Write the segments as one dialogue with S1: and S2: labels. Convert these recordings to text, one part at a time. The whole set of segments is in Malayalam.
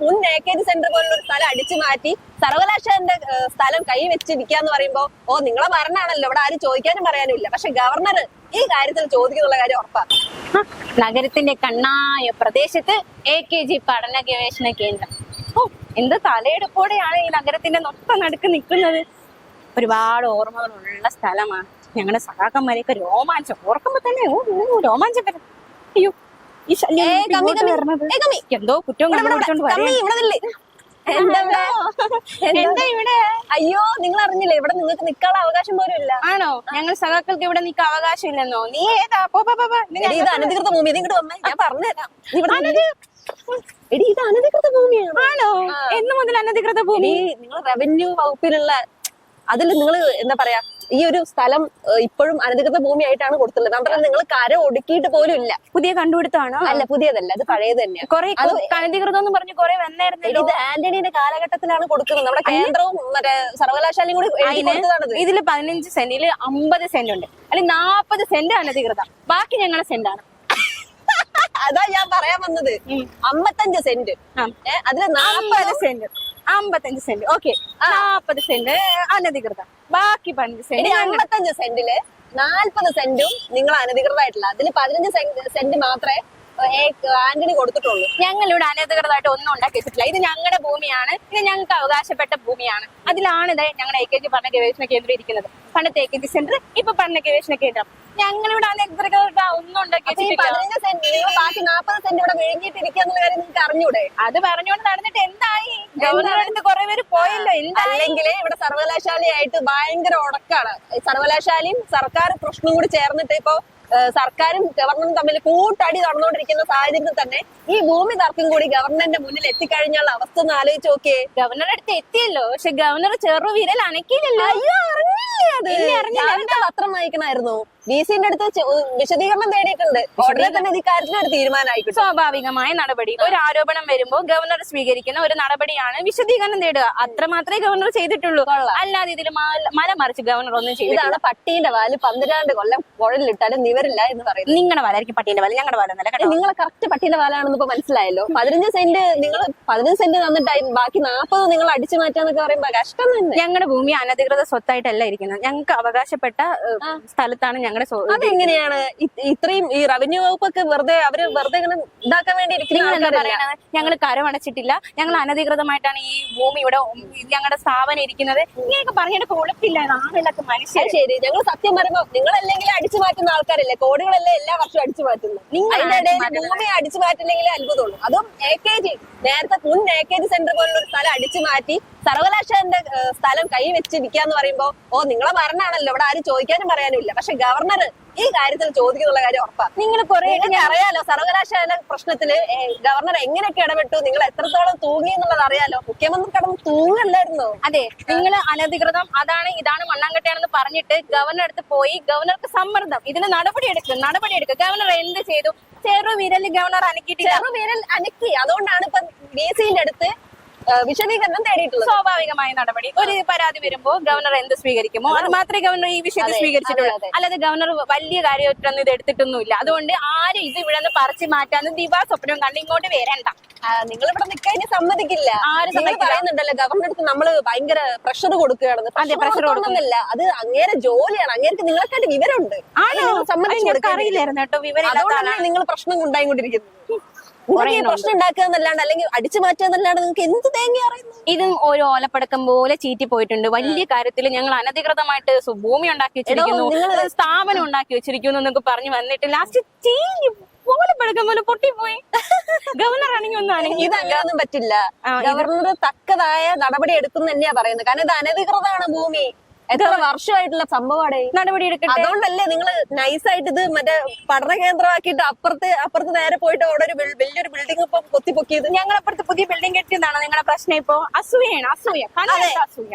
S1: മുൻ എ കെ ജി സെന്റർ പോലുള്ള ഒരു സ്ഥലം അടിച്ചു മാറ്റി സർവകലാശാലന്റെ സ്ഥലം കൈ വെച്ചിരിക്കാന്ന് പറയുമ്പോ ഓ നിങ്ങളെ ഭരണാണല്ലോ ഇവിടെ ആരും ചോദിക്കാനും പറയാനും ഇല്ല പക്ഷെ ഗവർണർ ഈ കാര്യത്തിൽ ചോദിക്കുന്നുള്ള കാര്യം ഉറപ്പാണ്
S2: നഗരത്തിന്റെ കണ്ണായ പ്രദേശത്ത് എ കെ ജി പഠന ഗവേഷണ കേന്ദ്രം. ഓ എന്ത് തലയെടുപ്പോടെയാണ് ഈ നഗരത്തിന്റെ നൊത്ത നടുക്ക് നിൽക്കുന്നത്? ഒരുപാട് ഓർമ്മകളുള്ള സ്ഥലമാണ്. ഞങ്ങളുടെ സഹാക്കന്മാരെയൊക്കെ രോമാഞ്ചം. ഓർക്കുമ്പോ തന്നെ ഓ, രോമാഞ്ചം വരും. അയ്യോ ഈ ശല്യം
S1: ഏയ്,
S2: ഇങ്ങോട്ട്
S1: കമ്മി, കമ്മി.
S2: വരണത്. എന്തോ കണ്ടുപിടിച്ചോണ്ട് വരേ.
S1: എന്താ? ഇവിടെ? അയ്യോ നിങ്ങൾ അറിഞ്ഞില്ലേ ഇവിടെ നിങ്ങൾക്ക് നിൽക്കാനുള്ള അവകാശം പോലും ഇല്ല.
S2: ആണോ? ഞങ്ങൾ സഖാക്കൾക്ക് ഇവിടെ നിൽക്കാൻ അവകാശമില്ലെന്നോ നീ ഏതാ? പോ പോ, പോ, പോ. ഇത്
S1: എടി ഇത് അനധികൃത ഭൂമി ഇത് ഇങ്ങോട്ട് വന്നേ. ഞാൻ പറഞ്ഞുതരാം നീ ഇവിടെ. എടി ഇത് അനധികൃത ഭൂമിയാണ്
S2: ആണോ? എന്ന് മുതൽ അനധികൃത ഭൂമി.
S1: എടി നിങ്ങൾ റവന്യൂ വകുപ്പിലുള്ള അതിൽ നിങ്ങൾ എന്താ പറയാ ഈ ഒരു സ്ഥലം ഇപ്പോഴും അനധികൃത ഭൂമിയായിട്ടാണ് കൊടുത്തുള്ളത്. മാത്രമല്ല നിങ്ങൾ കര ഒടുക്കിയിട്ട് പോലും ഇല്ല.
S2: പുതിയ കണ്ടുപിടുത്തമാണോ?
S1: അല്ല പുതിയതല്ല. അത് പഴയത് തന്നെയാണ്
S2: കൊറേ അനധികൃതം എന്ന് പറഞ്ഞ് കൊറേ
S1: എടി, ഇത് ആന്റണിയുടെ കാലഘട്ടത്തിലാണ് കൊടുക്കുന്നത്. നമ്മുടെ കേന്ദ്രവും മറ്റേ സർവകലാശാലയും കൂടി ഇതിൽ
S2: ഇതിൽ പതിനഞ്ച് സെന്റിൽ അമ്പത് സെന്റ് ഉണ്ട് അല്ലെങ്കിൽ നാപ്പത് സെന്റ് അനധികൃതം. ബാക്കി ഞങ്ങളുടെ സെന്റ് ആണ്
S1: അതാ ഞാൻ പറയാൻ വന്നത്. അമ്പത്തഞ്ച് സെന്റ്. അതിൽ നാപ്പത്
S2: സെന്റ്. അമ്പത്തഞ്ച് സെന്റ് ഓക്കെ നാപ്പത് സെന്റ് അനധികൃത. ബാക്കി പതിനഞ്ച് സെന്റ്
S1: അമ്പത്തഞ്ച് സെന്റിൽ നാൽപ്പത് സെന്റും നിങ്ങൾ അനധികൃതമായിട്ടുള്ള അതിൽ പതിനഞ്ച് സെന്റ് മാത്രമേ ആന്റണി കൊടുത്തിട്ടുള്ളൂ.
S2: ഞങ്ങൾ ഇവിടെ അനധികൃതമായിട്ട് ഒന്നും ഉണ്ടാക്കിയിട്ടില്ല. ഇത് ഞങ്ങളുടെ ഭൂമിയാണ്. ഇത് ഞങ്ങൾക്ക് അവകാശപ്പെട്ട ഭൂമിയാണ്. അതിലാണ് ഇത് ഞങ്ങളുടെ എ കെ ജി പഠന ഗവേഷണ കേന്ദ്രം ഇരിക്കുന്നത്. പണ്ടത്തെ എ കെ ജി സെന്റർ ഇപ്പൊ പഠന ഗവേഷണ കേന്ദ്രം. ഞങ്ങളിവിടെ ഒന്നും
S1: ബാക്കി സെന്റ് ഇവിടെ വിഴുങ്ങിയിട്ടിരിക്കാന്നുള്ള കാര്യം നിങ്ങൾക്ക് അറിഞ്ഞൂടെ?
S2: അത് പറഞ്ഞുകൊണ്ട് നടന്നിട്ട് എന്തായി? ഗവർണർ കൊറേ പേര് പോയല്ലോ
S1: അല്ലെങ്കിൽ ഇവിടെ സർവകലാശാലയായിട്ട് ഭയങ്കര ഉടക്കാണ്. സർവകലാശാലയും സർക്കാർ പ്രശ്നവും കൂടി ചേർന്നിട്ട് ഇപ്പൊ സർക്കാരും ഗവർണറും തമ്മിൽ കൂട്ടടി നടന്നുകൊണ്ടിരിക്കുന്ന സാഹചര്യത്തിൽ തന്നെ ഈ ഭൂമി തർക്കം കൂടി ഗവർണറിന്റെ മുന്നിൽ എത്തിക്കഴിഞ്ഞുള്ള അവസ്ഥ ഒന്ന് ആലോചിച്ച് നോക്കിയേ.
S2: ഗവർണറുടെ അടുത്ത് എത്തിയല്ലോ പക്ഷെ ഗവർണർ ചെറു വിരൽ അനക്കിയില്ലല്ലോ.
S1: അയ്യോ അറിഞ്ഞില്ലേ അത്? പത്രം വായിക്കണായിരുന്നു ഡി സിന്റെ അടുത്ത് വിശദീകരണം തേടിയിട്ടുണ്ട്. ഉടനെ തന്നെ ഇക്കാര്യത്തിൽ ഒരു തീരുമാനമായിട്ട്
S2: സ്വാഭാവികമായ നടപടി. ഒരു ആരോപണം വരുമ്പോൾ ഗവർണർ സ്വീകരിക്കുന്ന ഒരു നടപടിയാണ് വിശദീകരണം തേടുക. അത്ര മാത്രമേ ഗവർണർ ചെയ്തിട്ടുള്ളൂ. അല്ലാതെ ഇതിൽ മല മറിച്ച് ഗവർണർ ഒന്നും ചെയ്തിട്ടില്ല.
S1: ഇതാണ് പട്ടീന്റെ വാൽ. പന്ത്രണ്ട് കൊല്ലം കുഴലിട്ടാലും നിവരില്ല എന്ന് പറയുന്നത്.
S2: നിങ്ങളുടെ വാലായിരിക്കും പട്ടീന്റെ വാൽ. ഞങ്ങളുടെ വല എന്നല്ല കേട്ടോ
S1: നിങ്ങളെ കറക്റ്റ് പട്ടീന്റെ വാലാണെന്ന് ഇപ്പൊ മനസ്സിലായല്ലോ. പതിനഞ്ച് സെന്റ് നിങ്ങൾ പതിനഞ്ച് സെന്റ് തന്നിട്ടായി. ബാക്കി നാപ്പത് നിങ്ങൾ അടിച്ചു മാറ്റാന്നൊക്കെ പറയുമ്പോ കഷ്ടം തന്നെ.
S2: ഞങ്ങളുടെ ഭൂമി അനധികൃത സ്വത്തായിട്ടല്ല ഇരിക്കുന്നത്. ഞങ്ങൾക്ക് അവകാശപ്പെട്ട സ്ഥലത്താണ് സ്ഥലത്താണ് ഞങ്ങളുടെ
S1: അതെങ്ങനെയാണ്? ഇത്രയും ഈ റവന്യൂ വകുപ്പൊക്കെ വെറുതെ അവർ വെറുതെ ഇങ്ങനെ ഇതാക്കാൻ വേണ്ടി
S2: ഞങ്ങൾ കരമടച്ചിട്ടില്ല ഞങ്ങൾ അനധികൃതമായിട്ടാണ് ഈ ഭൂമി ഇവിടെ ഞങ്ങളുടെ സ്ഥാപനം ഇരിക്കുന്നത്. ഇങ്ങനെയൊക്കെ പറഞ്ഞിട്ട് കുഴപ്പമില്ല ആളുകളൊക്കെ മനുഷ്യർ
S1: ശരി. ഞങ്ങൾ സത്യം പറയുമ്പോ നിങ്ങളല്ലെങ്കിൽ അടിച്ചു മാറ്റുന്ന ആൾക്കാരല്ലേ? കോടികളല്ലേ എല്ലാ വർഷവും അടിച്ചു മാറ്റുന്നത്? അതിന്റെ ഇടയിൽ ഭൂമി അടിച്ചു മാറ്റില്ലെങ്കിലേ അത്ഭുതമുള്ളൂ. അതും എ കെ ജി നേരത്തെ മുൻ എ കെ ജി സെന്റർ പോലുള്ള ഒരു സ്ഥലം അടിച്ചു മാറ്റി സർവകലാശാലന്റെ സ്ഥലം കൈ വെച്ചിരിക്കാന്ന് പറയുമ്പോ ഓ നിങ്ങളെ ഭരണാണല്ലോ ഇവിടെ ആരും ചോദിക്കാനും പറയാനും ഇല്ല പക്ഷെ ഗവർണർ ഈ കാര്യത്തിൽ ചോദിക്കുന്നുള്ള കാര്യം ഉറപ്പാ.
S2: നിങ്ങൾ കുറെ
S1: അറിയാലോ സർവകലാശാല പ്രശ്നത്തിൽ ഗവർണർ എങ്ങനെയൊക്കെ ഇടപെട്ടു നിങ്ങൾ എത്രത്തോളം തൂങ്ങി എന്നുള്ളത് അറിയാലോ. മുഖ്യമന്ത്രി കടന്ന് തൂങ്ങല്ലായിരുന്നു
S2: അതെ നിങ്ങൾ അനധികൃതം അതാണ് ഇതാണ് മണ്ണാങ്കട്ടയാണെന്ന് പറഞ്ഞിട്ട് ഗവർണർ അടുത്ത് പോയി ഗവർണർക്ക് സമ്മർദ്ദം. ഇതിന് നടപടി എടുക്കും നടപടി എടുക്കും. ഗവർണർ എന്ത് ചെയ്തു? ചെറു വിരൽ ഗവർണർ അനക്കിയിട്ടില്ല.
S1: ചെറുവിരൽ അനക്കി. അതുകൊണ്ടാണ് ഇപ്പൊ ബി സിന്റെ അടുത്ത് വിശദീകരണം തേടിയിട്ടുള്ളത്.
S2: സ്വാഭാവികമായ നടപടി. ഒരു പരാതി വരുമ്പോ ഗവർണർ എന്ത് സ്വീകരിക്കുമോ? അത് മാത്രമേ ഗവർണർ ഈ വിഷയത്തിൽ സ്വീകരിച്ചിട്ടുള്ളൂ. അല്ലാതെ ഗവർണർ വലിയ കാര്യമായിട്ടൊന്നും ഇത് എടുത്തിട്ടൊന്നുമില്ല. അതുകൊണ്ട് ആരും ഇത് ഇവിടെ നിന്ന് പറിച്ചു മാറ്റാന്ന് ദിവാ സ്വപ്നം കണ്ട് ഇങ്ങോട്ട് വരണ്ട.
S1: നിങ്ങൾ ഇവിടെ നിൽക്കാൻ സമ്മതിക്കില്ല.
S2: ആരും
S1: നിങ്ങൾ. പറയുന്നുണ്ടല്ലോ ഗവർണർ അടുത്ത് നമ്മൾ ഭയങ്കര പ്രഷർ കൊടുക്കുകയാണെന്ന്.
S2: അതെ, പ്രഷർ
S1: കൊടുക്കുന്നില്ല അത് അങ്ങേരെ ജോലിയാണ്. അങ്ങേർക്ക് നിങ്ങളെക്കാട്ട് വിവരമുണ്ട്. സമ്മതിച്ചു
S2: അറിയില്ലായിരുന്നു കേട്ടോ വിവരം
S1: അതുകൊണ്ടല്ലേ നിങ്ങൾ പ്രശ്നം ഉണ്ടായിക്കൊണ്ടിരിക്കുന്നത്. പ്രശ്നം ഉണ്ടാക്കുക എന്നല്ലാണ്ട് അല്ലെങ്കിൽ അടിച്ചു മാറ്റുക എന്നല്ലാണ്ട് നിങ്ങൾക്ക് എന്ത് തേങ്ങ അറിയുന്നു
S2: ഇതും ഒരു ഓലപ്പടക്കം പോലെ ചീറ്റി പോയിട്ടുണ്ട്. വലിയ കാര്യത്തിൽ ഞങ്ങൾ അനധികൃതമായിട്ട് ഭൂമി ഉണ്ടാക്കി വെച്ചിരിക്കുന്നു. സ്ഥാപനം ഉണ്ടാക്കി വെച്ചിരിക്കുന്നു എന്നൊക്കെ പറഞ്ഞു വന്നിട്ട് ലാസ്റ്റ് ചീഞ്ഞു ഓലപ്പടക്കം പോലെ പൊട്ടിപ്പോയി. ഗവർണർ ആണെങ്കിൽ ഒന്നാണെങ്കിൽ
S1: ഇത് അങ്ങനൊന്നും പറ്റില്ല. ഗവർണർ തക്കതായ നടപടി എടുക്കും തന്നെയാ പറയുന്നത്. കാരണം ഇത് അനധികൃതമാണ് ഭൂമി. എത്ര വർഷമായിട്ടുള്ള സംഭവമാണ്
S2: നടപടി എടുക്കട്ടെ?
S1: അതുകൊണ്ടല്ലേ നിങ്ങൾ നൈസായിട്ട് ഇത് മറ്റേ പഠന കേന്ദ്രമാക്കിയിട്ട് അപ്പുറത്ത് അപ്പുറത്ത് നേരെ പോയിട്ട് അവിടെ ഒരു വലിയൊരു ബിൽഡിംഗ് ഇപ്പൊ പൊത്തിപ്പൊക്കിയത്.
S2: ഞങ്ങൾ അപ്പുറത്ത് പുതിയ ബിൽഡിംഗ് കെട്ടിയതാണ് നിങ്ങളുടെ പ്രശ്നം ഇപ്പൊ? അസൂയാണ് അസൂയ.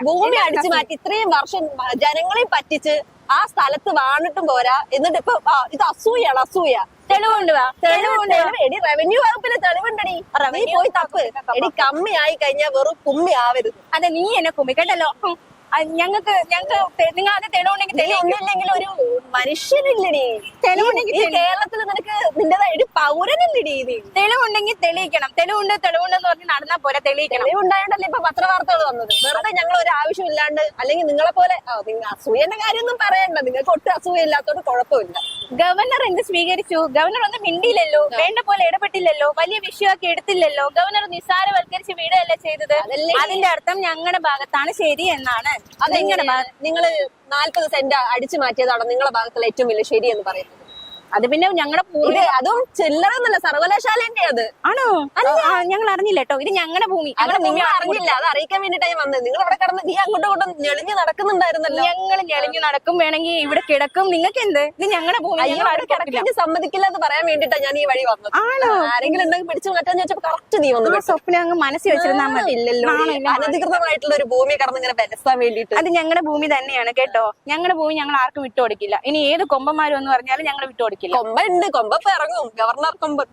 S1: ഭൂമി അടിച്ചു മാറ്റി ഇത്രയും വർഷം ജനങ്ങളെ പറ്റിച്ച് ആ സ്ഥലത്ത് വാണിട്ടും പോരാ. എന്നിട്ട് ഇപ്പൊ ഇത് അസൂയാണ് അസൂയ.
S2: തെളിവുണ്ട് വാ. തെളിവുണ്ട് വാ.
S1: തെളിവ്. എടി റവന്യൂ വകുപ്പിന് തെളിവുണ്ടടി. നീ പോയി തപ്പ്. എടി കമ്മി ആയി കഴിഞ്ഞാൽ വെറും കുമ്മി ആവരുത്.
S2: അതെ നീ എന്നെ കുമിക്കട്ടല്ലോ ഹും. അത് ഞങ്ങൾക്ക് ഞങ്ങൾക്ക് നിങ്ങൾ അത് തെളിവുണ്ടെങ്കിൽ
S1: ഒന്നുമില്ലെങ്കിൽ ഒരു മനുഷ്യനില്ലടി.
S2: തെളിവുണ്ടെങ്കിൽ
S1: കേരളത്തിൽ നിനക്ക് നിന്റേതായ ഒരു രീതിയിൽ
S2: തെളിവുണ്ടെങ്കിൽ തെളിയിക്കണം. തെളിവുണ്ട് തെളിവുണ്ടെന്ന് പറഞ്ഞ് നടന്നാ പോലെ തെളിയിക്കണം.
S1: തെളിവുണ്ടായോണ്ടല്ലേ ഇപ്പൊ പത്രവാർത്തകൾ വന്നത്? വെറുതെ ഞങ്ങൾ ഒരു ആവശ്യമില്ലാണ്ട് അല്ലെങ്കിൽ നിങ്ങളെ പോലെ നിങ്ങൾ അസൂയന്റെ കാര്യമൊന്നും പറയണ്ട. നിങ്ങൾക്ക് ഒട്ടും അസൂയ ഇല്ലാത്തോണ്ട് കുഴപ്പമില്ല.
S2: ഗവർണർ എന്ത് സ്വീകരിച്ചു? ഗവർണർ ഒന്നും മിണ്ടിയില്ലല്ലോ. വേണ്ട പോലെ ഇടപെട്ടില്ലല്ലോ. വലിയ വിഷയമൊക്കെ എടുത്തില്ലല്ലോ. ഗവർണർ നിസ്സാരവൽക്കരിച്ച് വീടല്ല ചെയ്തത്? അതിന്റെ അർത്ഥം ഞങ്ങളുടെ ഭാഗത്താണ് ശരി എന്നാണ്. നിങ്ങളുടെ
S1: നിങ്ങൾ നാല്പത് സെന്റ് അടിച്ചു മാറ്റിയതാണോ നിങ്ങളുടെ ഭാഗത്തുള്ള ഏറ്റവും വലിയ ശരി എന്ന് പറയുന്നത്.
S2: അത് പിന്നെ ഞങ്ങളുടെ
S1: ഇത് അതും ചില്ലറ എന്നല്ല സർവകലാശാലേന്റെ അത്
S2: ആണോ ഞങ്ങൾ അറിഞ്ഞില്ല കേട്ടോ ഇത് ഞങ്ങളുടെ ഭൂമി.
S1: അത് നിങ്ങൾ അറിഞ്ഞില്ല അത് അറിയിക്കാൻ വേണ്ടിട്ടാണ് ഞാൻ വന്നത്. നിങ്ങൾ അവിടെ കടന്ന് നീ അങ്ങോട്ടും ഇങ്ങോട്ടും ഞെളിഞ്ഞ് നടക്കുന്നുണ്ടായിരുന്നല്ലോ.
S2: ഞങ്ങൾ ഞെളിഞ്ഞു നടക്കും. വേണമെങ്കിൽ ഇവിടെ കിടക്കും. നിങ്ങൾക്ക് എന്ത് ഇത് ഞങ്ങളുടെ ഭൂമി.
S1: അയ്യോ അവിടെ
S2: കിടക്കില്ല
S1: കിടക്കാൻ സമ്മതിക്കില്ല എന്ന് പറയാൻ വേണ്ടിട്ടാണ് ഞാൻ ഈ വഴി വന്നത്.
S2: ആണോ?
S1: ആരെങ്കിലും ഉണ്ടെങ്കിൽ പിടിച്ചു മാറ്റാന്ന് ചോദിച്ചപ്പോ കറക്റ്റ് നീ വന്നു
S2: സ്വപ്നം അങ്ങ് മനസ്സിൽ വെച്ചിരുന്നാ
S1: ഇല്ലല്ലോ. അനധികൃതമായിട്ടുള്ള ഒരു ഭൂമി കടന്ന് ഇങ്ങനെ ബലസാൻ വേണ്ടിട്ട്
S2: അത് ഞങ്ങളുടെ ഭൂമി തന്നെയാണ് കേട്ടോ. ഞങ്ങളുടെ ഭൂമി ഞങ്ങൾ ആർക്കും വിട്ടുകൊടുക്കില്ല ഇനി ഏത് കൊമ്പന്മാരും എന്ന് പറഞ്ഞാലും ഞങ്ങൾ വിട്ടുകൊടുക്കില്ല
S1: കൊമ്പ ഉണ്ട് കൊമ്പ ഇറങ്ങും. ഗവർണർ കൊമ്പ്.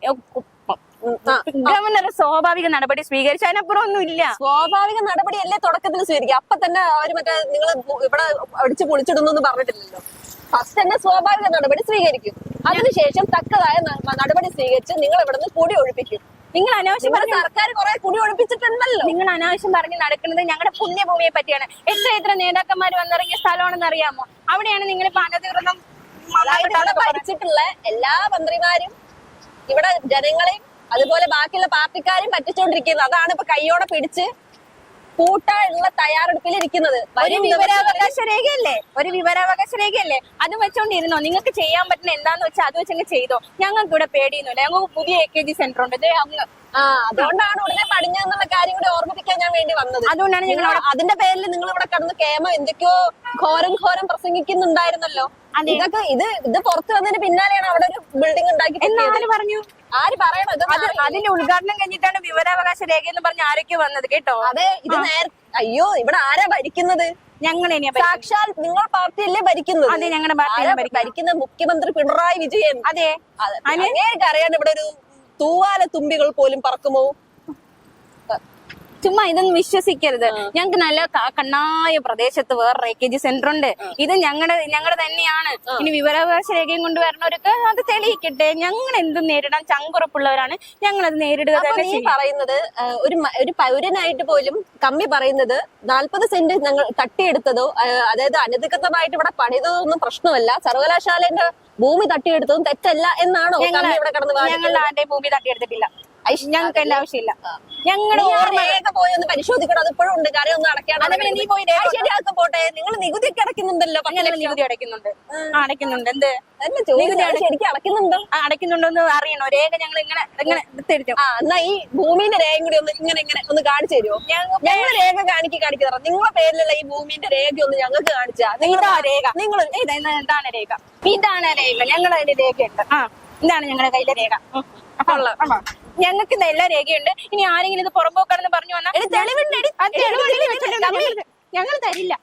S2: ഗവർണർ സ്വാഭാവിക നടപടി സ്വീകരിച്ചു അതിനപ്പുറം ഒന്നും ഇല്ല.
S1: സ്വാഭാവിക നടപടി അല്ലേ തുടക്കത്തിൽ സ്വീകരിക്കുക. അപ്പൊ തന്നെ അവർ മറ്റേ നിങ്ങൾ ഇവിടെ അടിച്ചു പൊളിച്ചിടുന്നു എന്ന് പറഞ്ഞിട്ടില്ലല്ലോ. ഫസ്റ്റ് തന്നെ സ്വാഭാവിക നടപടി സ്വീകരിക്കും. അതിനുശേഷം തക്കതായ നടപടി സ്വീകരിച്ച് നിങ്ങൾ ഇവിടെ നിന്ന് കൂടി ഒഴിപ്പിക്കും.
S2: നിങ്ങൾ അനാവശ്യം
S1: പറഞ്ഞ സർക്കാർ കുറെ കുടി ഒഴിപ്പിച്ചിട്ടുണ്ടല്ലോ.
S2: നിങ്ങൾ അനാവശ്യം പറഞ്ഞ് നടക്കുന്നത് ഞങ്ങളുടെ പുണ്യഭൂമിയെ പറ്റിയാണ്. എത്ര എത്ര നേതാക്കന്മാർ വന്നിറങ്ങിയ സ്ഥലമാണെന്ന് അറിയാമോ? അവിടെയാണ് നിങ്ങൾ ഇപ്പൊ അനധികൃതം
S1: അതായത് ഇവിടെ ഭരിച്ചിട്ടുള്ള എല്ലാ മന്ത്രിമാരും ഇവിടെ ജനങ്ങളെയും അതുപോലെ ബാക്കിയുള്ള പാർട്ടിക്കാരെയും പറ്റിച്ചുകൊണ്ടിരിക്കുന്നത് അതാണ് ഇപ്പൊ കൈയോടെ പിടിച്ച് കൂട്ടാനുള്ള തയ്യാറെടുപ്പിലിരിക്കുന്നത്.
S2: ഒരു
S1: വരും ദിവസങ്ങളിൽ
S2: വിവരാവകാശ രേഖയല്ലേ? ഒരു വിവരാവകാശ രേഖയല്ലേ? അത് വെച്ചോണ്ടിരുന്നോ? നിങ്ങൾക്ക് ചെയ്യാൻ പറ്റുന്ന എന്താന്ന് വെച്ചാൽ അത് വെച്ചങ്ങ് ചെയ്തോ. ഞങ്ങൾക്ക് ഇവിടെ പേടിയൊന്നുമില്ല. ഞങ്ങൾക്ക് പുതിയ എ കെ ജി സെന്റർ ഉണ്ട് ദേ അങ്ങ്
S1: അതുകൊണ്ടാണ് ഉടനെ പടിഞ്ഞെന്നുള്ള കാര്യം കൂടി ഓർമ്മിപ്പിക്കാൻ ഞാൻ വേണ്ടി വന്നത്.
S2: അതുകൊണ്ടാണ് ഞങ്ങൾ
S1: അതിന്റെ പേരിൽ നിങ്ങൾ ഇവിടെ കടന്ന് കേമ എന്തൊക്കെയോ ഘോരം ഘോരം പ്രസംഗിക്കുന്നുണ്ടായിരുന്നല്ലോ. ഇതൊക്കെ ഇത് ഇത് പുറത്തു വന്നതിന് പിന്നാലെയാണ് അവിടെ ഒരു ബിൽഡിംഗ് ഉണ്ടാക്കി
S2: എന്ന്
S1: പൊക്കിയത്.
S2: പറഞ്ഞു?
S1: ആര്
S2: പറയണത് അതിന്റെ ഉദ്ഘാടനം കഴിഞ്ഞിട്ടാണ് വിവരാവകാശ രേഖ എന്ന് പറഞ്ഞ് ആരൊക്കെ വന്നത് കേട്ടോ.
S1: അതെ ഇത് നേരത്തെ അയ്യോ ഇവിടെ ആരാ ഭരിക്കുന്നത്?
S2: ഞങ്ങൾ
S1: സാക്ഷാൽ നിങ്ങൾ പാർട്ടിയല്ലേ ഭരിക്കുന്നത്?
S2: അതെ ഞങ്ങളുടെ പാർട്ടി
S1: ഭരിക്കുന്ന മുഖ്യമന്ത്രി പിണറായി വിജയൻ?
S2: അതെ.
S1: അങ്ങേർക്ക് അറിയാണ്ട് ഇവിടെ ഒരു തൂവാല തുമ്പികൾ പോലും പറക്കുമോ?
S2: ചുമ്മാ ഇതൊന്നും വിശ്വസിക്കരുത്. ഞങ്ങൾക്ക് നല്ല കണ്ണായ പ്രദേശത്ത് വേറെ എ കെ ജി സെന്റർ ഉണ്ട് ഇത് ഞങ്ങളുടെ ഞങ്ങളുടെ തന്നെയാണ്. ഇനി വിവരാവകാശ രേഖയും കൊണ്ട് വരണവർക്ക് അത് തെളിയിക്കട്ടെ. ഞങ്ങൾ എന്തും നേരിടാൻ ചങ്കുറപ്പുള്ളവരാണ്. ഞങ്ങൾ അത് നേരിടുക തന്നെ
S1: പറയുന്നത് ഒരു ഒരു പൗരനായിട്ട് പോലും കമ്മി പറയുന്നത് നാൽപ്പത് സെന്റ് ഞങ്ങൾ തട്ടിയെടുത്തതോ അതായത് അനധികൃതമായിട്ട് ഇവിടെ പണിതതോ ഒന്നും പ്രശ്നമല്ല. സർവകലാശാലയുടെ ഭൂമി തട്ടിയെടുത്തതും തെറ്റല്ല എന്നാണോ ഞങ്ങൾ ഇവിടെ കടന്നു
S2: ഞങ്ങൾ ആരുടെ ഭൂമി തട്ടിയെടുത്തിട്ടില്ല. ഞങ്ങൾക്ക് എന്റെ ആവശ്യമില്ല.
S1: നീ
S2: ഞങ്ങളുടെ
S1: രേഖ പോയി ഒന്ന് പരിശോധിക്കണം. അത് ഇപ്പോഴും ഉണ്ട്. കാര്യം ഒന്നും
S2: പിന്നെ നീ പോയി രേഖ
S1: ശരിയാക്ക പോട്ടെ. നിങ്ങൾ നികുതി ഒക്കെ അടയ്ക്കുന്നുണ്ടല്ലോ
S2: ഞങ്ങൾ. നികുതി അടയ്ക്കുന്നുണ്ട്. അടയ്ക്കുന്നുണ്ട്. എന്ത്?
S1: ശരിക്കും അടയ്ക്കുന്നുണ്ടോ?
S2: അടയ്ക്കുന്നുണ്ടോ എന്ന് അറിയണോ? രേഖ ഞങ്ങൾ ഇങ്ങനെ ഇങ്ങനെ എടുത്തെടുത്തു
S1: ആ എന്നാ ഈ ഭൂമിന്റെ രേഖ കൂടി ഒന്ന് ഇങ്ങനെ ഇങ്ങനെ ഒന്ന് കാണിച്ചു തരുമോ ഞങ്ങൾ രേഖ കാണിക്കി കാണിച്ചു തരാം. നിങ്ങളെ പേരിലുള്ള ഈ ഭൂമിന്റെ രേഖ ഒന്ന് ഞങ്ങൾക്ക് കാണിച്ചാ
S2: ഇതാ രേഖ.
S1: നിങ്ങൾ
S2: ഇതാണ് രേഖ. ഇതാണ് രേഖ. ഞങ്ങളുടെ കയ്യിൽ രേഖയുണ്ട്. ആ ഇതാണ് ഞങ്ങളുടെ കയ്യിലെ രേഖ.
S1: കൊള്ളാം.
S2: ഞങ്ങൾക്ക് ഇന്ന് എല്ലാ രേഖയുണ്ട്. ഇനി ആരെങ്കിലും ഇത് പുറമ്പോക്കാണെന്ന് പറഞ്ഞു വന്നാൽ
S1: തെളിവുണ്ട്,
S2: ഞങ്ങൾ തരില്ല.